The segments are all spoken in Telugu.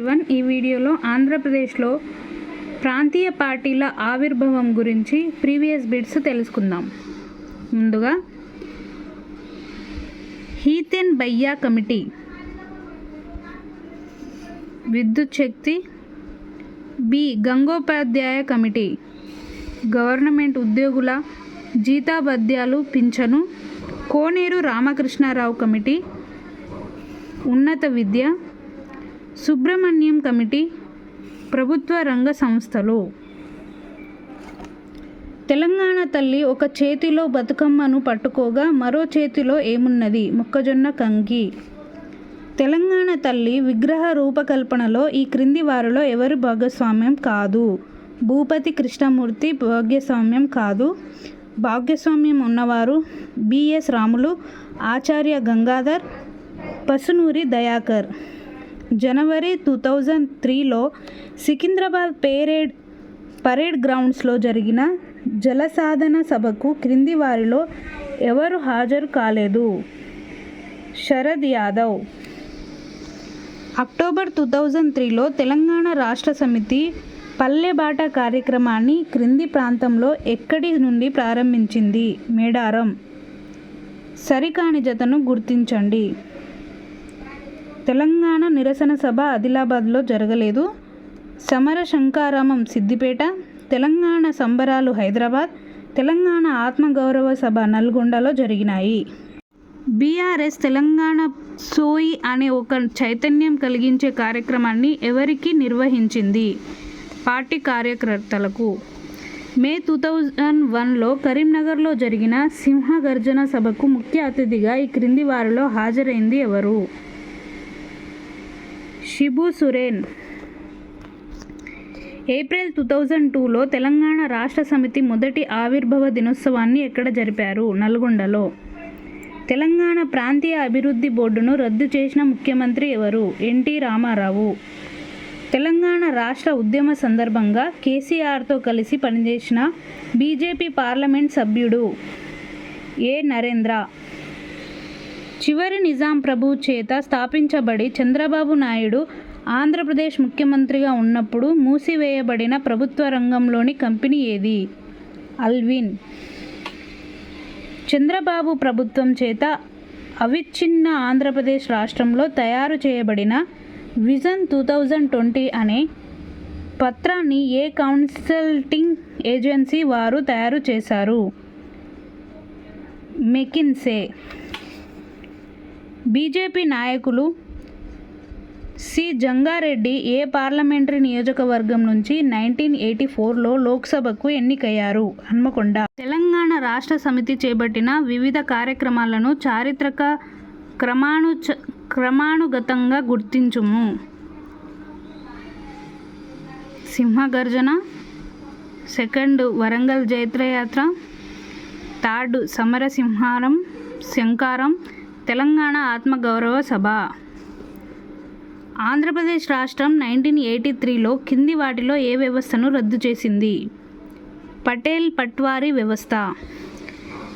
వన్ ఈ వీడియోలో ఆంధ్రప్రదేశ్లో ప్రాంతీయ పార్టీల ఆవిర్భావం గురించి ప్రీవియస్ బిట్స్ తెలుసుకుందాం. ముందుగా హీతెన్ బయ్యా కమిటీ విద్యుత్ శక్తి బి గంగోపాధ్యాయ కమిటీ గవర్నమెంట్ ఉద్యోగుల జీతాభత్యాలు పింఛను కోనేరు రామకృష్ణారావు కమిటీ ఉన్నత విద్య సుబ్రహ్మణ్యం కమిటీ ప్రభుత్వ రంగ సంస్థలు. తెలంగాణ తల్లి ఒక చేతిలో బతుకమ్మను పట్టుకోగా మరో చేతిలో ఏమున్నది? మొక్కజొన్న కంకి. తెలంగాణ తల్లి విగ్రహ రూపకల్పనలో ఈ క్రింది వారిలో ఎవరు భాగస్వామ్యం కాదు? భూపతి కృష్ణమూర్తి భాగ్యస్వామ్యం కాదు. భాగ్యస్వామ్యం ఉన్నవారు బిఎస్ రాములు ఆచార్య గంగాధర్ పసునూరి దయాకర్. జనవరి టూ థౌజండ్ త్రీలో సికింద్రాబాద్ పేరేడ్ పరేడ్ గ్రౌండ్స్లో జరిగిన జలసాధన సభకు క్రింది వారిలో ఎవరు హాజరు కాలేదు. Sharad Yadav. October two thousand త్రీలో తెలంగాణ రాష్ట్ర సమితి పల్లెబాట కార్యక్రమాన్ని క్రింది ప్రాంతంలో ఎక్కడి నుండి ప్రారంభించింది? మేడారం. సరికాని జతను గుర్తించండి. తెలంగాణ నిరసన సభ ఆదిలాబాద్లో జరగలేదు. సమర శంకారామం సిద్దిపేట తెలంగాణ సంబరాలు హైదరాబాద్ తెలంగాణ ఆత్మగౌరవ సభ నల్గొండలో జరిగినాయి. బీఆర్ఎస్ తెలంగాణ సోయి అనే ఒక చైతన్యం కలిగించే కార్యక్రమాన్ని ఎవరికి నిర్వహించింది? పార్టీ కార్యకర్తలకు. మే టూ థౌజండ్ వన్లో కరీంనగర్లో జరిగిన సింహగర్జన సభకు ముఖ్య అతిథిగా ఈ క్రింది వారిలో హాజరైంది ఎవరు? Shibu Soren. April two thousand టూలో తెలంగాణ రాష్ట్ర సమితి మొదటి ఆవిర్భవ దినోత్సవాన్ని ఎక్కడ జరిపారు? నల్గొండలో. తెలంగాణ ప్రాంతీయ అభివృద్ధి బోర్డును రద్దు చేసిన ముఖ్యమంత్రి ఎవరు? ఎన్టీ రామారావు. తెలంగాణ రాష్ట్ర ఉద్యమ సందర్భంగా కేసీఆర్తో కలిసి పనిచేసిన బీజేపీ పార్లమెంట్ సభ్యుడు ఏ నరేంద్ర. చివరి నిజాం ప్రభు చేత స్థాపించబడి చంద్రబాబు నాయుడు ఆంధ్రప్రదేశ్ ముఖ్యమంత్రిగా ఉన్నప్పుడు మూసివేయబడిన ప్రభుత్వ రంగంలోని కంపెనీ ఏది? అల్విన్. చంద్రబాబు ప్రభుత్వం చేత అవిచ్ఛిన్న ఆంధ్రప్రదేశ్ రాష్ట్రంలో తయారు చేయబడిన విజన్ టూ థౌజండ్ ట్వంటీ అనే పత్రాన్ని ఏ కన్సల్టింగ్ ఏజెన్సీ వారు తయారు చేశారు? మెకిన్సే. బీజేపీ నాయకులు సి జంగారెడ్డి ఏ పార్లమెంటరీ నియోజకవర్గం నుంచి నైన్టీన్ ఎయిటీ ఫోర్లో లోక్సభకు ఎన్నికయ్యారు? హన్మకొండ. తెలంగాణ రాష్ట్ర సమితి చేపట్టిన వివిధ కార్యక్రమాలను చారిత్రక క్రమాను క్రమానుగతంగా గుర్తించుము. సింహగర్జన సెకండ్ వరంగల్ జైత్రయాత్ర థర్డ్ సమరసింహారం శంకారం తెలంగాణ ఆత్మగౌరవ సభ. ఆంధ్రప్రదేశ్ రాష్ట్రం నైన్టీన్ ఎయిటీ త్రీలో కింది వాటిలో ఏ వ్యవస్థను రద్దు చేసింది? పటేల్ పట్వారీ వ్యవస్థ.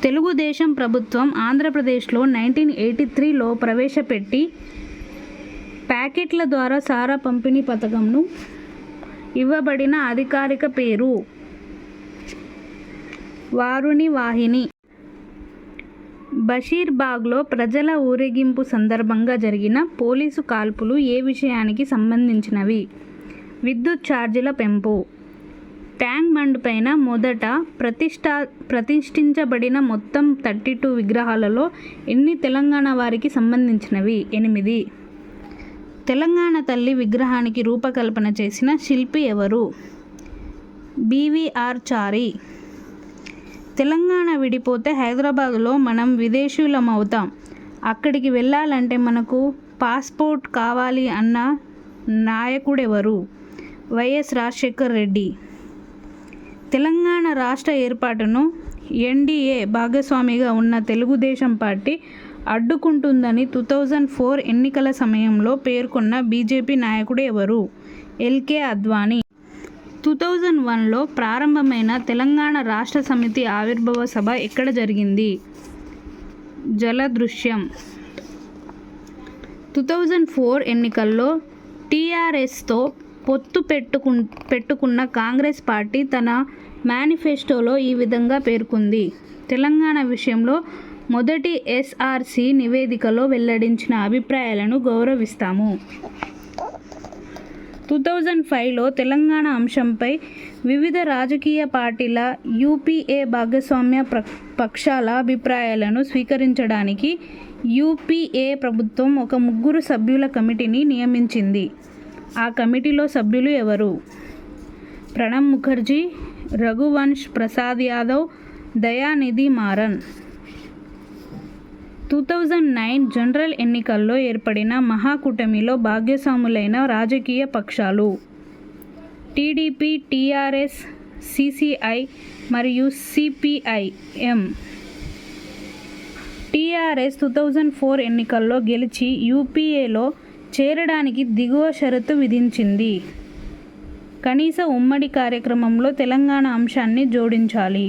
తెలుగుదేశం ప్రభుత్వం ఆంధ్రప్రదేశ్లో నైన్టీన్ ఎయిటీ త్రీలో ప్రవేశపెట్టి ప్యాకెట్ల ద్వారా సారా పంపిణీ పథకంను ఇవ్వబడిన అధికారిక పేరు వారుని వాహిని. బషీర్బాగ్లో ప్రజల ఊరేగింపు సందర్భంగా జరిగిన పోలీసు కాల్పులు ఏ విషయానికి సంబంధించినవి? విద్యుత్ ఛార్జీల పెంపు. ట్యాంక్ బండ్ పైన మొదట ప్రతిష్టా ప్రతిష్ఠించబడిన మొత్తం థర్టీ టూ విగ్రహాలలో ఎన్ని తెలంగాణ వారికి సంబంధించినవి? ఎనిమిది. తెలంగాణ తల్లి విగ్రహానికి రూపకల్పన చేసిన శిల్పి ఎవరు? బీవీఆర్ చారి. తెలంగాణ విడిపోతే హైదరాబాద్లో మనం విదేశీయులం అవుతాం అక్కడికి వెళ్ళాలంటే మనకు పాస్పోర్ట్ కావాలి అన్న నాయకుడెవరు? వైఎస్ రాజశేఖర్ రెడ్డి. తెలంగాణ రాష్ట్ర ఏర్పాటును ఎన్డీఏ భాగస్వామిగా ఉన్న తెలుగుదేశం పార్టీ అడ్డుకుంటుందని టూ థౌజండ్ ఫోర్ ఎన్నికల సమయంలో పేర్కొన్న బీజేపీ నాయకుడు ఎవరు ఎల్కే అద్వానీ. టూ థౌజండ్ వన్లో ప్రారంభమైన తెలంగాణ రాష్ట్ర సమితి ఆవిర్భావ సభ ఎక్కడ జరిగింది? జలదృశ్యం. టూ థౌజండ్ ఫోర్ ఎన్నికల్లో టీఆర్ఎస్తో పొత్తు పెట్టుకు పెట్టుకున్న కాంగ్రెస్ పార్టీ తన మేనిఫెస్టోలో ఈ విధంగా పేర్కొంది. తెలంగాణ విషయంలో మొదటి ఎస్ఆర్సీ నివేదికలో వెల్లడించిన అభిప్రాయాలను గౌరవిస్తాము. టూ థౌజండ్ ఫైవ్లో తెలంగాణ అంశంపై వివిధ రాజకీయ పార్టీల యూపీఏ భాగస్వామ్య ప్ర పక్షాల అభిప్రాయాలను స్వీకరించడానికి యూపీఏ ప్రభుత్వం ఒక ముగ్గురు సభ్యుల కమిటీని నియమించింది. ఆ కమిటీలో సభ్యులు ఎవరు? Pranab Mukherjee Raghuvansh Prasad Yadav Dayanidhi Maran. Two thousand nine general ఎన్నికల్లో ఏర్పడిన మహాకూటమిలో భాగ్యస్వాములైన రాజకీయ పక్షాలు. టీడీపీ టీఆర్ఎస్ సిసిఐ మరియు CPIM TRS two thousand four ఎన్నికల్లో గెలిచి యూపీఏలో చేరడానికి దిగువ షరతు విధించింది. కనీస ఉమ్మడి కార్యక్రమంలో తెలంగాణ అంశాన్ని జోడించాలి.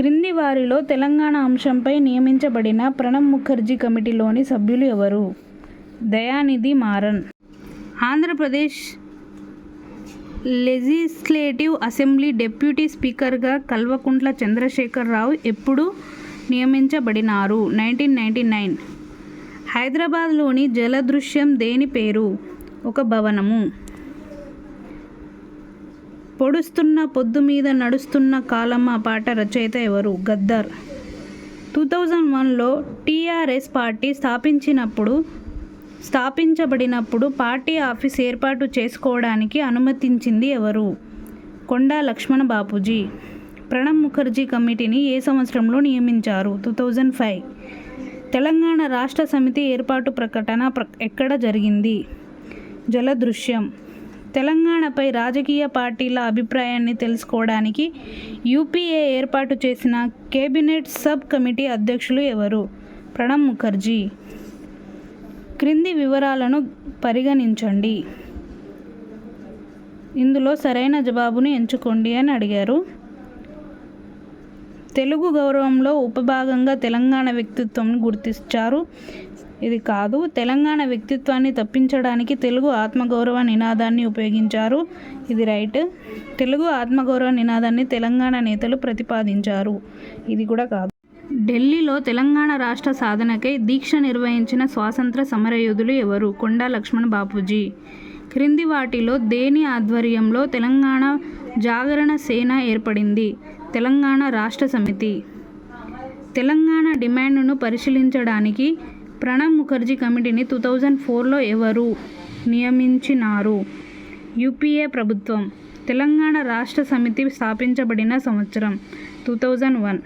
క్రింది వారిలో తెలంగాణ అంశంపై నియమించబడిన ప్రణబ్ ముఖర్జీ కమిటీలోని సభ్యులు ఎవరు? Dayanidhi Maran. Andhra Pradesh legislative assembly deputy స్పీకర్గా కల్వకుంట్ల చంద్రశేఖరరావు ఎప్పుడు నియమించబడినారు? Nineteen ninety nine. హైదరాబాద్లోని జలదృశ్యం దేని పేరు? ఒక భవనము. పొడుస్తున్న పొద్దు మీద నడుస్తున్న కాలమ్మ పాట రచయిత ఎవరు? గద్దర్. టూ థౌజండ్ వన్లో టీఆర్ఎస్ పార్టీ స్థాపించినప్పుడు స్థాపించబడినప్పుడు పార్టీ ఆఫీస్ ఏర్పాటు చేసుకోవడానికి అనుమతించింది ఎవరు? కొండా లక్ష్మణ బాపూజీ. ప్రణబ్ ముఖర్జీ కమిటీని ఏ సంవత్సరంలో నియమించారు? Two thousand five. తెలంగాణ రాష్ట్ర సమితి ఏర్పాటు ప్రకటన ప్ర ఎక్కడ జరిగింది? జలదృశ్యం. తెలంగాణపై రాజకీయ పార్టీల అభిప్రాయాన్ని తెలుసుకోవడానికి యూపీఏ ఏర్పాటు చేసిన కేబినెట్ సబ్ కమిటీ అధ్యక్షులు ఎవరు? ప్రణబ్ ముఖర్జీ. క్రింది వివరాలను పరిగణించండి. ఇందులో సరైన జవాబును ఎంచుకోండి అని అడిగారు. తెలుగు గౌరవంలో ఉపభాగంగా తెలంగాణ వ్యక్తిత్వం గుర్తించారు. ఇది కాదు. తెలంగాణ వ్యక్తిత్వాన్ని తప్పించడానికి తెలుగు ఆత్మగౌరవ నినాదాన్ని ఉపయోగించారు. ఇది రైట్. తెలుగు ఆత్మగౌరవ నినాదాన్ని తెలంగాణ నేతలు ప్రతిపాదించారు. ఇది కూడా కాదు. ఢిల్లీలో తెలంగాణ రాష్ట్ర సాధనకై దీక్ష నిర్వహించిన స్వాతంత్ర సమరయోధులు ఎవరు? కొండా లక్ష్మణ్ బాపూజీ. క్రింది వాటిలో దేని ఆధ్వర్యంలో తెలంగాణ జాగరణ సేన ఏర్పడింది? తెలంగాణ రాష్ట్ర సమితి. తెలంగాణ డిమాండ్ను పరిశీలించడానికి ప్రణబ్ ముఖర్జీ కమిటీని టూ థౌజండ్ ఫోర్లో ఎవరు నియమించినారు? యూపీఏ ప్రభుత్వం. తెలంగాణ రాష్ట్ర సమితి స్థాపించబడిన సంవత్సరం టూ థౌజండ్ వన్.